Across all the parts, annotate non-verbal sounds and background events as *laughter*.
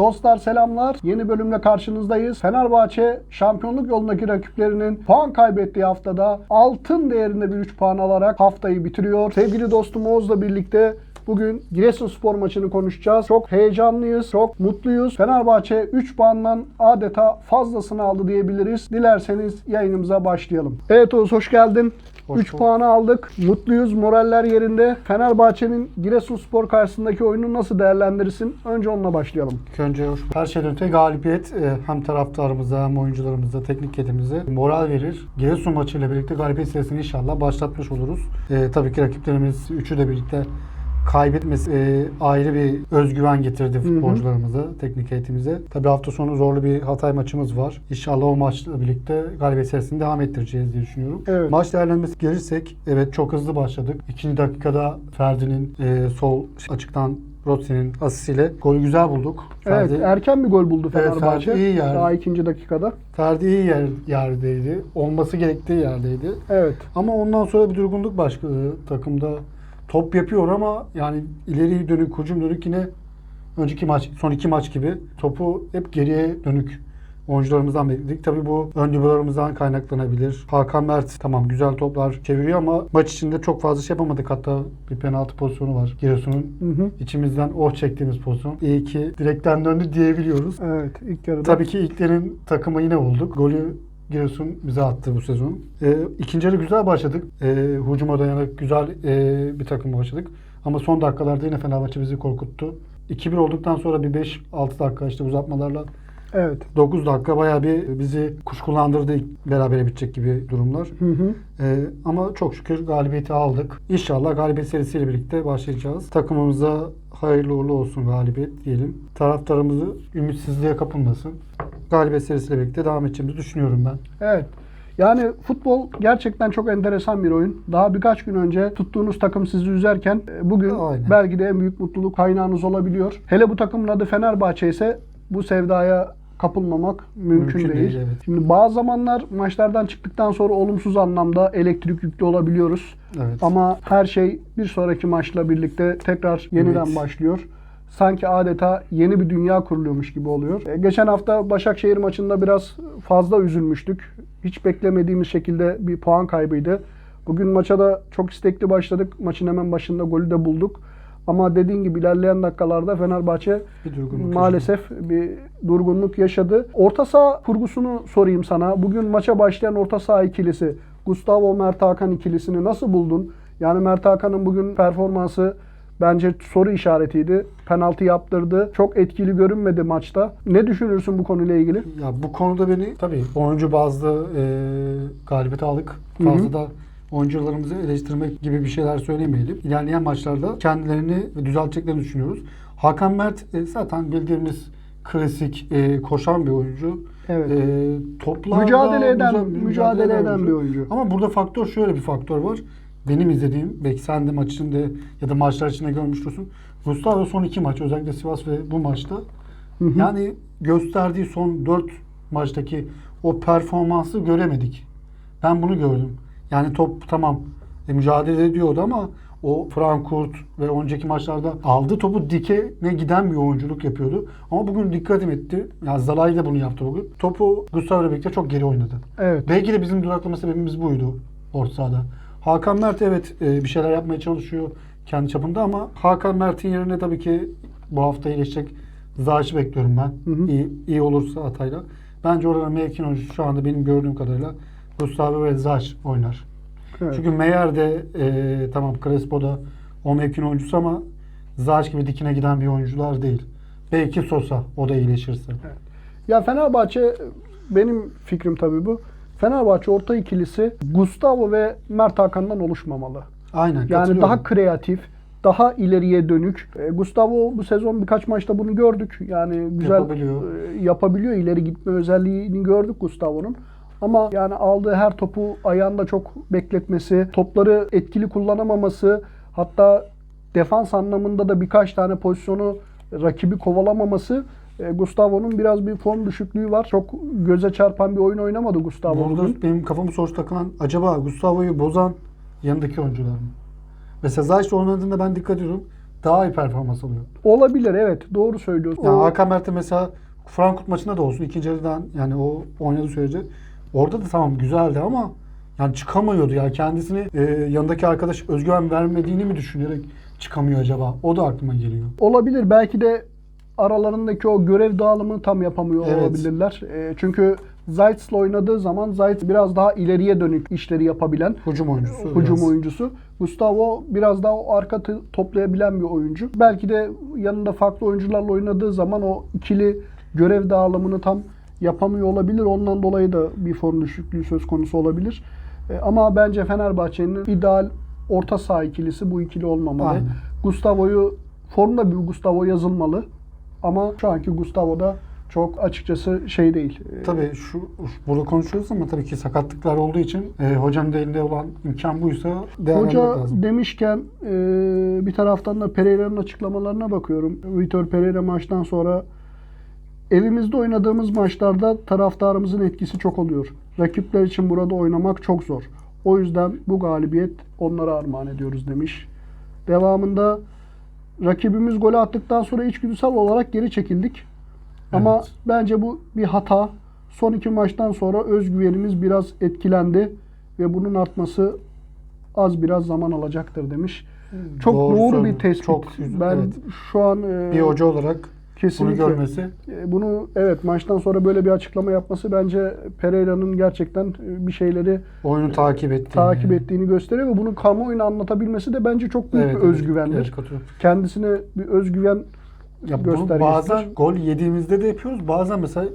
Dostlar selamlar. Yeni bölümle karşınızdayız. Fenerbahçe şampiyonluk yolundaki rakiplerinin puan kaybettiği haftada altın değerinde bir 3 puan alarak haftayı bitiriyor. Sevgili dostum Oğuz'la birlikte Bugün Giresunspor maçını konuşacağız. Çok heyecanlıyız, çok mutluyuz. Fenerbahçe 3 puandan adeta fazlasını aldı diyebiliriz. Dilerseniz yayınımıza başlayalım. Evet Oğuz hoş geldin. Hoş 3 bulduk. puanı aldık. Mutluyuz, moraller yerinde. Fenerbahçe'nin Giresunspor karşısındaki oyunu nasıl değerlendirirsin? Önce onunla başlayalım. İlk önce hoş Her şeyden öte galibiyet e, hem taraftarımıza hem oyuncularımıza, teknik heyetimize moral verir. Giresun maçıyla birlikte galibiyet serisini inşallah başlatmış oluruz. E, tabii ki rakiplerimiz üçü de birlikte kaybetmesi e, ayrı bir özgüven getirdi futbolcularımıza, teknik heyetimize. Tabii hafta sonu zorlu bir Hatay maçımız var. İnşallah o maçla birlikte galibiyet serisini devam ettireceğiz diye düşünüyorum. Evet. Maç değerlendirmesi gelirsek evet çok hızlı başladık. İkinci dakikada Ferdi'nin e, sol açıktan Rossi'nin asisiyle golü güzel bulduk. Evet, Ferdi, erken bir gol buldu Evet, Fenerbahçe. Ferdi iyi yani. Daha ikinci dakikada. Ferdi iyi yer, yerdeydi. Olması gerektiği yerdeydi. Evet. Ama ondan sonra bir durgunluk başladı takımda. Top yapıyor ama yani ileri dönük, hücum dönük yine önceki maç, son iki maç gibi topu hep geriye dönük oyuncularımızdan bekledik. Tabii bu ön liberalarımızdan kaynaklanabilir. Hakan Mert tamam güzel toplar çeviriyor ama maç içinde çok fazla şey yapamadık. Hatta bir penaltı pozisyonu var Giresun'un. Hı hı. içimizden oh çektiğimiz pozisyon. İyi ki direkten döndü diyebiliyoruz. Evet, ilk yarıda. Tabii ki ilklerin takımı yine olduk. Golü Giresun bize attı bu sezon. Ee, ikinci yarı güzel başladık. Ee, hücuma dayanak güzel e, bir takım başladık. Ama son dakikalarda yine Fenerbahçe bizi korkuttu. 2-1 olduktan sonra bir 5-6 dakika işte uzatmalarla Evet. 9 dakika bayağı bir bizi kuşkulandırdı berabere bitecek gibi durumlar. Hı hı. Ee, ama çok şükür galibiyeti aldık. İnşallah galibiyet serisiyle birlikte başlayacağız. Takımımıza hayırlı uğurlu olsun galibiyet diyelim. Taraftarımızı ümitsizliğe kapılmasın. Galibiyet serisiyle birlikte devam edeceğimizi düşünüyorum ben. Evet. Yani futbol gerçekten çok enteresan bir oyun. Daha birkaç gün önce tuttuğunuz takım sizi üzerken e, bugün Aynen. belki de en büyük mutluluk kaynağınız olabiliyor. Hele bu takımın adı Fenerbahçe ise bu sevdaya kapılmamak mümkün, Mümkün değil. değil, evet. Şimdi bazı zamanlar maçlardan çıktıktan sonra olumsuz anlamda elektrik yüklü olabiliyoruz. Evet. Ama her şey bir sonraki maçla birlikte tekrar yeniden Ümit. başlıyor. Sanki adeta yeni bir dünya kuruluyormuş gibi oluyor. E, Geçen hafta Başakşehir maçında biraz fazla üzülmüştük. Hiç beklemediğimiz şekilde bir puan kaybıydı. Bugün maça da çok istekli başladık. Maçın hemen başında golü de bulduk. Ama dediğin gibi ilerleyen dakikalarda Fenerbahçe Bir maalesef bir durgunluk yaşadı. Orta saha kurgusunu sorayım sana. Bugün maça başlayan orta saha ikilisi Gustavo Mert Hakan ikilisini nasıl buldun? Yani Mert Hakan'ın bugün performansı bence soru işaretiydi. Penaltı yaptırdı. Çok etkili görünmedi maçta. Ne düşünürsün bu konuyla ilgili? Ya bu konuda beni tabii oyuncu bazlı e, galibiyet aldık. Fazla da oyuncularımızı eleştirmek gibi bir şeyler söylemeyelim. İlerleyen maçlarda kendilerini düzelteceklerini düşünüyoruz. Hakan Mert e, zaten bildiğimiz klasik e, koşan bir oyuncu. Evet. E, mücadele eden, müza- mücadele eden bir oyuncu. Ama burada faktör şöyle bir faktör var. Benim izlediğim, belki sen de maç içinde ya da maçlar içinde görmüştürsün. Gustavo son iki maç, özellikle Sivas ve bu maçta Hı hı. yani gösterdiği son 4 maçtaki o performansı göremedik. Ben bunu gördüm. Yani top tamam e, mücadele ediyordu ama o Frankfurt ve önceki maçlarda aldığı topu dikene giden bir oyunculuk yapıyordu. Ama bugün dikkatim etti. Yani Zalai de bunu yaptı bugün. Topu Gustavo ile birlikte çok geri oynadı. Evet. Belki de bizim duraklama sebebimiz buydu orta sahada. Hakan Mert evet e, bir şeyler yapmaya çalışıyor kendi çapında ama Hakan Mert'in yerine tabii ki bu hafta iyileşecek Zayç'ı bekliyorum ben. Hı hı. İyi, iyi olursa Hatay'la. Bence orada mevkin oyuncusu şu anda benim gördüğüm kadarıyla Gustavo ve Zayç oynar. Evet. Çünkü Meyer de e, tamam Crespo da o mevkin oyuncusu ama Zayç gibi dikine giden bir oyuncular değil. Belki Sosa o da iyileşirse. Ya Fenerbahçe benim fikrim tabii bu. Fenerbahçe orta ikilisi Gustavo ve Mert Hakan'dan oluşmamalı. Aynen Yani daha kreatif, daha ileriye dönük. E, Gustavo bu sezon birkaç maçta bunu gördük. Yani güzel Yapabiliyor. e, yapabiliyor. İleri gitme özelliğini gördük Gustavo'nun. Ama yani aldığı her topu ayağında çok bekletmesi, topları etkili kullanamaması, hatta defans anlamında da birkaç tane pozisyonu rakibi kovalamaması e, Gustavo'nun biraz bir form düşüklüğü var. Çok göze çarpan bir oyun oynamadı Gustavo. Burada bugün. benim kafamı soru takılan acaba Gustavo'yu bozan yanındaki oyuncular mı? Mesela Zayç oynadığında ben dikkat ediyorum. daha iyi performans alıyor. Olabilir evet doğru söylüyorsun. Yani O- Hakan Mert'e mesela Frankfurt maçında da olsun ikinci yarıdan yani o oynadığı sürece orada da tamam güzeldi ama yani çıkamıyordu ya kendisini e, yanındaki arkadaş özgüven vermediğini mi düşünerek çıkamıyor acaba? O da aklıma geliyor. Olabilir. Belki de aralarındaki o görev dağılımını tam yapamıyor Evet. olabilirler. E, çünkü Zayt's'la oynadığı zaman Zayt biraz daha ileriye dönük işleri yapabilen Hücum oyuncusu. hücum biraz. oyuncusu. Gustavo biraz daha o arka toplayabilen bir oyuncu. Belki de yanında farklı oyuncularla oynadığı zaman o ikili görev dağılımını tam yapamıyor olabilir. Ondan dolayı da bir form düşüklüğü söz konusu olabilir. E, ama bence Fenerbahçe'nin ideal orta saha ikilisi bu ikili olmamalı. Aynen. Gustavo'yu formda bir Gustavo yazılmalı. Ama şu anki Gustavo da çok açıkçası şey değil. E, Tabii şu burada konuşuyoruz ama tabii ki sakatlıklar olduğu için e, hocanın da elinde olan imkan buysa değerlendirmek Hoca lazım. demişken e, bir taraftan da Pereira'nın açıklamalarına bakıyorum. Vitor Pereira maçtan sonra evimizde oynadığımız maçlarda taraftarımızın etkisi çok oluyor. Rakipler için burada oynamak çok zor. O yüzden bu galibiyet onlara armağan ediyoruz demiş. Devamında rakibimiz golü attıktan sonra içgüdüsel olarak geri çekildik. Ama Evet. bence bu bir hata. Son iki maçtan sonra özgüvenimiz biraz etkilendi ve bunun artması az biraz zaman alacaktır demiş. Çok Doğru doğru, bir tespit. Çok ben evet. şu an e, Bir hoca olarak kesinlikle bunu görmesi e, bunu evet maçtan sonra böyle bir açıklama yapması bence Pereira'nın gerçekten e, bir şeyleri oyunu takip ettiğini. takip ettiğini gösteriyor ve bunu kamuoyuna anlatabilmesi de bence çok büyük Evet, bir özgüvendir. evet, katılıyorum. Kendisine bir özgüven Ya göstergesidir. bazen gol yediğimizde de yapıyoruz. Bazen mesela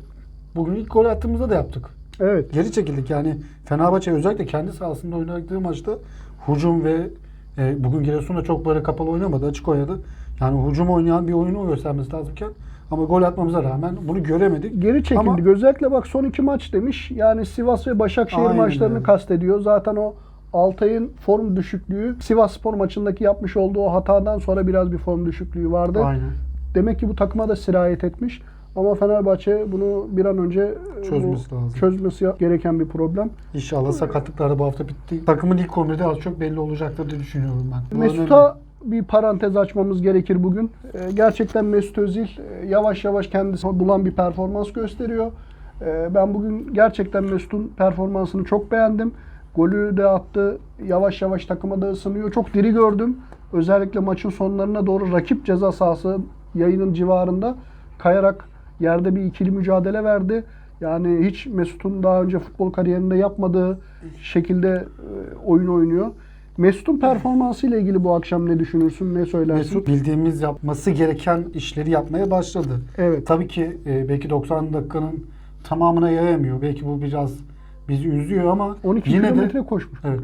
bugün ilk gol attığımızda da yaptık. evet Geri çekildik yani Fenerbahçe özellikle kendi sahasında oynadığı maçta hücum ve e, bugün Giresun'da çok böyle kapalı oynamadı, açık oynadı. Yani hücum oynayan bir oyunu göstermesi lazımken ama gol atmamıza rağmen bunu göremedik. geri çekildik. Ama- Özellikle bak son iki maç demiş. Yani Sivas ve Başakşehir Aynen maçlarını öyle. kastediyor. Zaten o Altay'ın form düşüklüğü Sivas Spor maçındaki yapmış olduğu o hatadan sonra biraz bir form düşüklüğü vardı. Aynen. Demek ki bu takıma da sirayet etmiş. Ama Fenerbahçe bunu bir an önce e, Çözmesi bu- lazım. çözmesi gereken bir problem. İnşallah sakatlıklar da bu hafta bitti. Takımın ilk 11'de az çok belli olacaktır diye düşünüyorum ben. Mesut'a bir parantez açmamız gerekir bugün. Ee, gerçekten Mesut Özil e, yavaş yavaş kendisini bulan bir performans gösteriyor. Ee, ben bugün gerçekten Mesut'un performansını çok beğendim. Golü de attı. Yavaş yavaş takıma da ısınıyor. Çok diri gördüm. Özellikle maçın sonlarına doğru rakip ceza sahası yayının civarında kayarak yerde bir ikili mücadele verdi. Yani hiç Mesut'un daha önce futbol kariyerinde yapmadığı şekilde e, oyun oynuyor. Mesut'un performansı ile ilgili bu akşam ne düşünürsün, ne söylersin? Mesut bildiğimiz yapması gereken işleri yapmaya başladı. Evet. Tabii ki e, belki 90 dakikanın tamamına yayamıyor. Belki bu biraz bizi üzüyor ama 12 yine de koşmuş. evet,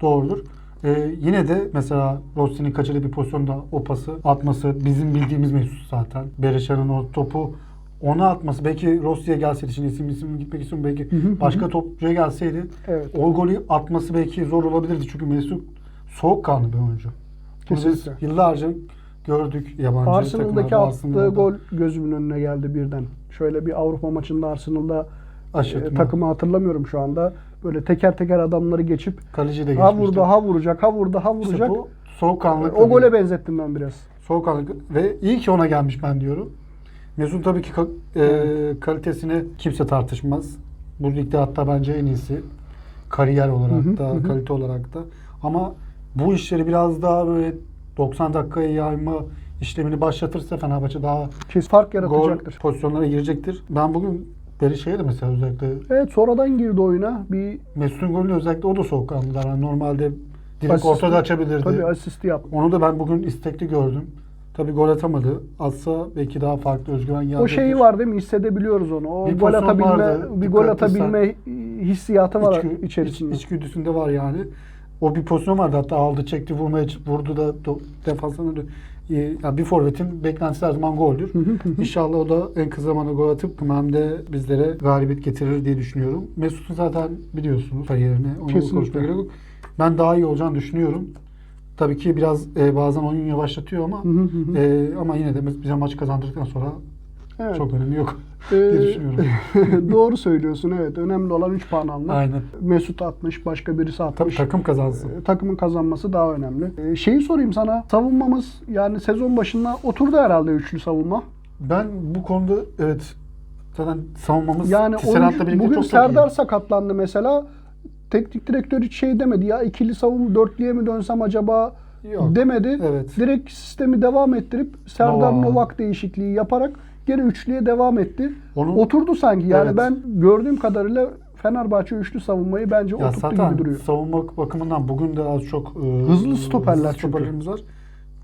doğrudur. E, yine de mesela Rossi'nin kaçırdığı bir pozisyonda o pası atması bizim bildiğimiz Mesut zaten. Bereşan'ın o topu ona atması belki Rossi'ye gelseydi şimdi isim isim gitmek istiyorum belki Hı hı, başka topçuya gelseydi Evet. o golü atması belki zor olabilirdi çünkü Mesut soğukkanlı bir oyuncu. Kesinlikle. yıllarca gördük yabancı Arsenal'daki attığı gol gözümün önüne geldi birden. Şöyle bir Avrupa maçında Arsenal'da Aşırtma. e, takımı hatırlamıyorum şu anda. Böyle teker teker adamları geçip Kaleci de ha vurdu, ha vuracak, ha vurdu, ha İşte vuracak. bu soğukkanlılık. o gole benzettim ben biraz. Soğukkanlılık ve iyi ki ona gelmiş ben diyorum. Mesut tabii ki ka- e, kalitesini kimse tartışmaz. Bu ligde hatta bence en iyisi. Kariyer olarak Hı hı, da, hı kalite olarak da. Ama bu işleri biraz daha böyle 90 dakikaya yayma işlemini başlatırsa Fenerbahçe daha Kesin fark gol yaratacaktır. pozisyonlara girecektir. Ben bugün Berişe'ye de mesela özellikle Evet sonradan girdi oyuna. Bir Mesut'un golünü özellikle o da soğukkanlı. Yani normalde direkt Asisti- ortada açabilirdi. tabii asisti yaptı. Onu da ben bugün istekli gördüm. Tabii gol atamadı. Atsa belki daha farklı özgüven geldi. O şeyi var değil mi? Hissedebiliyoruz onu. O Bir gol atabilme, vardı. bir gol atabilme hissiyatı var İçgü- içerisinde. iç- içgüdüsünde var yani. O bir pozisyon vardı hatta aldı çekti vurmaya vurdu da do- defansına dö- e, ya bir forvetin beklentisi her zaman goldür. İnşallah o da en kısa zamanda gol atıp hem de bizlere galibiyet getirir diye düşünüyorum. Mesut'un zaten biliyorsunuz kariyerini. Onu konuşmaya gerek yok. Ben daha iyi olacağını düşünüyorum. Tabii ki biraz e, bazen oyun yavaşlatıyor ama e, ama yine de bize maç kazandırdıktan sonra Evet. çok önemi yok. *laughs* diye Ee, düşünüyorum. *laughs* Doğru söylüyorsun evet. Önemli olan 3 puan almak. Aynen. Mesut atmış, başka birisi Tabii atmış. takım kazansın. Ee, Takımın kazanması daha önemli. Ee, şeyi sorayım sana. Savunmamız yani sezon başında oturdu herhalde üçlü savunma. Ben bu konuda evet zaten savunmamız Yani oyuncu, birlikte bugün çok Serdar sakatlandı mesela. Teknik direktör hiç şey demedi ya ikili savunma dörtlüye mi dönsem acaba Yok. demedi. Evet. Direkt sistemi devam ettirip Serdar Novak. Novak değişikliği yaparak geri üçlüye devam etti. Onun- Oturdu sanki. Yani Evet. ben gördüğüm kadarıyla Fenerbahçe üçlü savunmayı bence Ya oturttu zaten gibi duruyor. savunma bakımından bugün de az çok e, Hızlı stoperler stoperlerimiz var.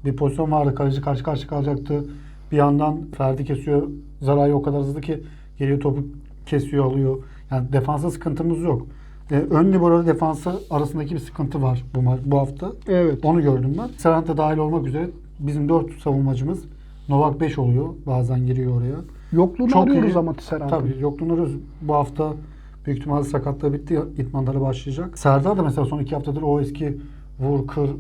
Bir pozisyon vardı. Kaleci karşı karşı kalacaktı. Bir yandan Ferdi kesiyor. Zarayı o kadar hızlı ki geliyor topu kesiyor alıyor. Yani defansa sıkıntımız yok. E, ön libero defansı arasındaki bir sıkıntı var bu bu hafta. Evet. Onu gördüm ben. Serant da dahil olmak üzere bizim 4 savunmacımız Novak 5 oluyor. Bazen giriyor oraya. Yokluğunu Çok arıyoruz iyi. ama Tisserant'ın. Tabii yokluğunu arıyoruz. Bu hafta büyük ihtimalle sakatlığı bitti. İtmanları başlayacak. Serdar da mesela son iki haftadır o eski vur kır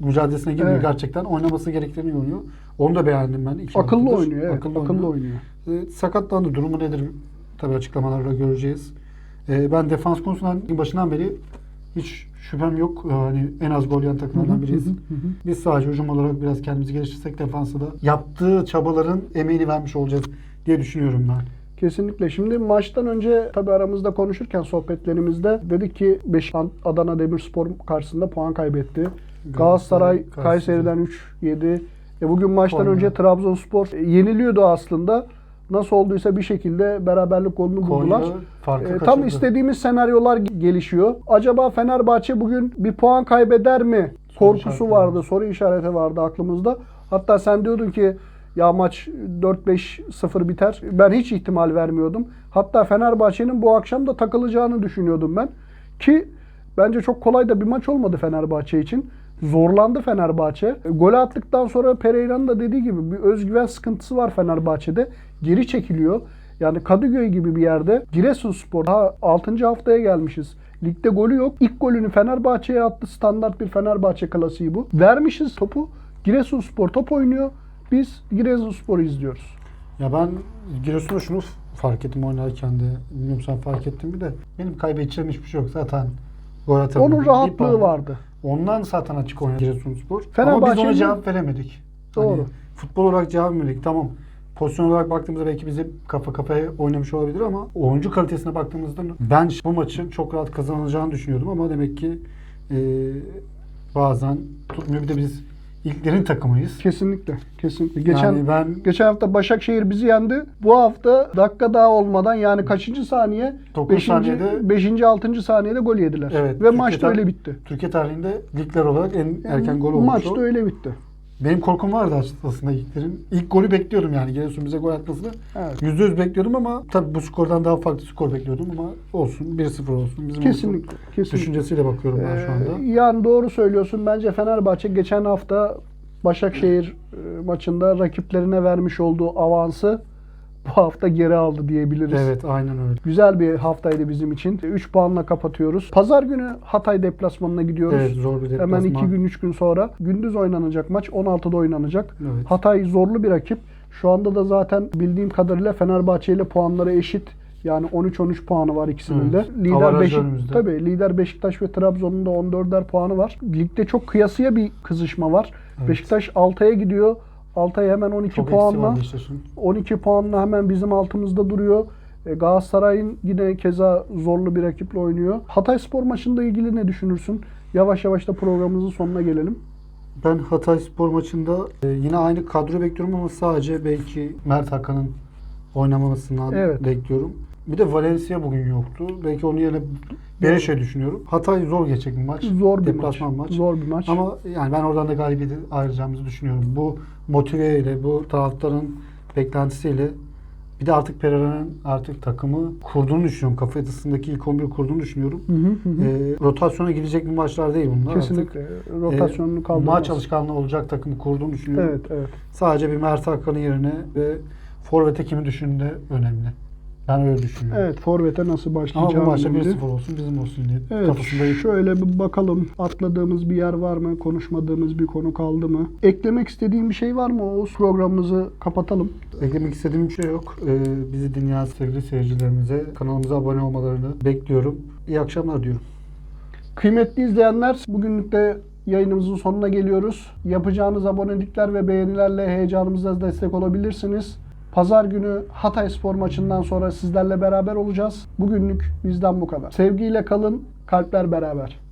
mücadelesine girmiyor. Evet. Gerçekten oynaması gerektiğini oynuyor. Onu da beğendim ben. iki Akıllı haftadır. oynuyor evet. Akıllı, oynuyor. E, sakatlandı. Durumu nedir? Tabii açıklamalarda göreceğiz. E, ben defans konusundan başından beri hiç şüphem yok. Yani en az gol yiyen takımlardan biriyiz. Hı hı, hı hı. Biz sadece hücum olarak biraz kendimizi geliştirsek defansı da yaptığı çabaların emeğini vermiş olacağız diye düşünüyorum ben. Kesinlikle. Şimdi maçtan önce tabii aramızda konuşurken sohbetlerimizde dedik ki Beş Adana Demirspor karşısında puan kaybetti. Galatasaray Kayseri'den 3 yedi. E bugün maçtan Konya. önce Trabzonspor yeniliyordu aslında. Nasıl olduysa bir şekilde beraberlik golünü buldular. Konya E, tam istediğimiz senaryolar gelişiyor. Acaba Fenerbahçe bugün bir puan kaybeder mi? Soru Korkusu vardı, var. soru işareti vardı aklımızda. Hatta sen diyordun ki ya maç 4-5-0 biter. Ben hiç ihtimal vermiyordum. Hatta Fenerbahçe'nin bu akşam da takılacağını düşünüyordum ben. Ki bence çok kolay da bir maç olmadı Fenerbahçe için. Zorlandı Fenerbahçe. Gol attıktan sonra Pereira'nın da dediği gibi bir özgüven sıkıntısı var Fenerbahçe'de. Geri çekiliyor. Yani Kadıköy gibi bir yerde Giresunspor daha 6. haftaya gelmişiz. Ligde golü yok. İlk golünü Fenerbahçe'ye attı. Standart bir Fenerbahçe klasiği bu. Vermişiz topu. Giresunspor top oynuyor. Biz Giresunspor'u izliyoruz. Ya ben Giresun'da şunu fark ettim oynarken de. Bilmiyorum sen fark ettin mi de. Benim kaybedeceğim hiçbir şey yok. Zaten gol atamadım. Onun rahatlığı vardı. Ondan zaten açık oynadı Giresunspor. Ama biz ona cevap veremedik. Doğru. Hani futbol olarak cevap vermedik. Tamam. Pozisyon olarak baktığımızda belki bizi kafa kafaya oynamış olabilir ama oyuncu kalitesine baktığımızda ben bu maçın çok rahat kazanılacağını düşünüyordum ama demek ki e, bazen tutmuyor. Bir de biz ilklerin takımıyız. Kesinlikle. Kesinlikle. Geçen yani ben Geçen hafta Başakşehir bizi yendi. Bu hafta dakika daha olmadan yani kaçıncı saniye? Dokuz 5. saniyede- 5. 6. saniyede gol yediler. Evet, Ve Türkiye maç da öyle bitti. Türkiye tarihinde ligler olarak en erken gol olmuş. Maç da öyle bitti. Benim korkum vardı aslında ilklerin. İlk golü bekliyordum yani Giresun bize gol atmasını. Evet. Yüzde yüz bekliyordum ama tabii bu skordan daha farklı skor bekliyordum ama olsun 1-0 olsun. Bizim Kesinlikle. olsun. Kesinlikle. Düşüncesiyle bakıyorum ben şu anda. Ee, yani doğru söylüyorsun. Bence Fenerbahçe geçen hafta Başakşehir e, maçında rakiplerine vermiş olduğu avansı bu hafta geri aldı diyebiliriz. Evet aynen öyle. Güzel bir haftaydı bizim için. 3 puanla kapatıyoruz. Pazar günü Hatay deplasmanına gidiyoruz. Evet zor bir deplasman. Hemen 2 gün 3 gün sonra gündüz oynanacak maç 16'da oynanacak. Evet. Hatay zorlu bir rakip. Şu anda da zaten bildiğim kadarıyla Fenerbahçe ile puanları eşit. Yani 13-13 puanı var ikisinin Evet. de. Lider Avaraj Beşik önümüzde. tabii lider Beşiktaş ve Trabzon'un da 14'er puanı var. Ligde çok kıyasıya bir kızışma var. Evet. Beşiktaş Altay'a gidiyor. Altay hemen 12 Çok puanla. var Beşiktaş'ın. 12 puanla hemen bizim altımızda duruyor. E, Galatasaray'ın yine keza zorlu bir rakiple oynuyor. Hatay Spor maçında ilgili ne düşünürsün? Yavaş yavaş da programımızın sonuna gelelim. Ben Hatay Spor maçında e, yine aynı kadro bekliyorum ama sadece belki Mert Hakan'ın oynamamasından Evet. bekliyorum. Bir de Valencia bugün yoktu. Belki onun yerine Bereşe düşünüyorum. Hatay zor geçecek bir maç. Zor bir Deplasman maç. maç. Zor bir maç. Ama yani ben oradan da galibiyeti ayıracağımızı düşünüyorum. Bu motiveyle, bu taraftarın beklentisiyle bir de artık Pereira'nın artık takımı kurduğunu düşünüyorum. Kafa yapısındaki ilk 11 kurduğunu düşünüyorum. Hı hı hı. Ee, rotasyona gidecek bir maçlar değil bunlar. Kesinlikle. Artık, Rotasyonunu e, kaldırmaz. Maç alışkanlığı olacak takımı kurduğunu düşünüyorum. Evet, evet. Sadece bir Mert Hakan'ın yerine ve Forvet'e kimi düşündüğü önemli. Ben öyle düşünüyorum. Evet Forvet'e nasıl Ama bu maçta bildi. 1-0 olsun bizim olsun diye Evet kafasında şöyle bir bakalım atladığımız bir yer var mı? Konuşmadığımız bir konu kaldı mı? Eklemek istediğim bir şey var mı? Oğuz programımızı kapatalım. Eklemek istediğim bir şey yok. Ee, bizi dinleyen sevgili seyircilerimize kanalımıza abone olmalarını bekliyorum. İyi akşamlar diyorum. Kıymetli izleyenler bugünlük de yayınımızın sonuna geliyoruz. Yapacağınız abonelikler ve beğenilerle heyecanımıza destek olabilirsiniz. Pazar günü Hatay Spor maçından sonra sizlerle beraber olacağız. Bugünlük bizden bu kadar. Sevgiyle kalın, kalpler beraber.